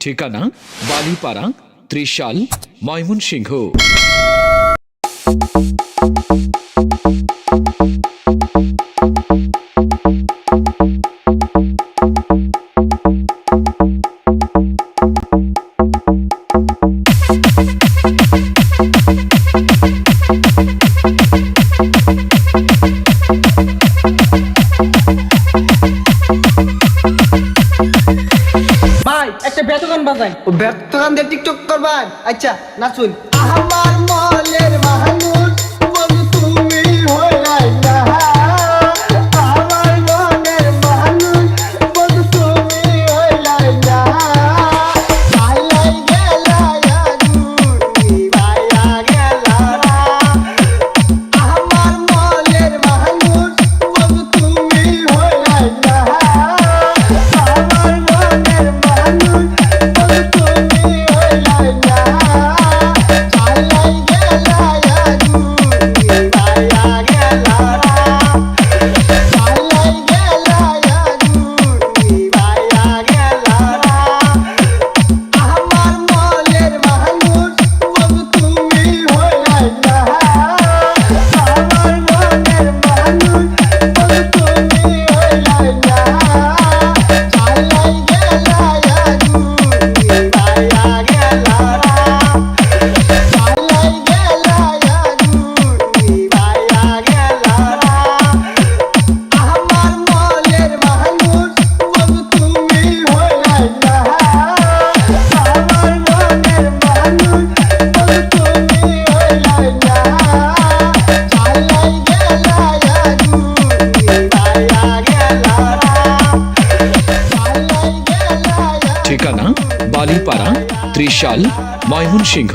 ঠিকানা বালিপাড়া ত্রিশাল ময়মনসিংহ। একটা বেতগান বাজাই। বেতগান দিয়ে টিকটক করবা আচ্ছা নাচুন আমার মন ঠিকানা বালিপাড়া ত্রিশাল ময়মনসিংহ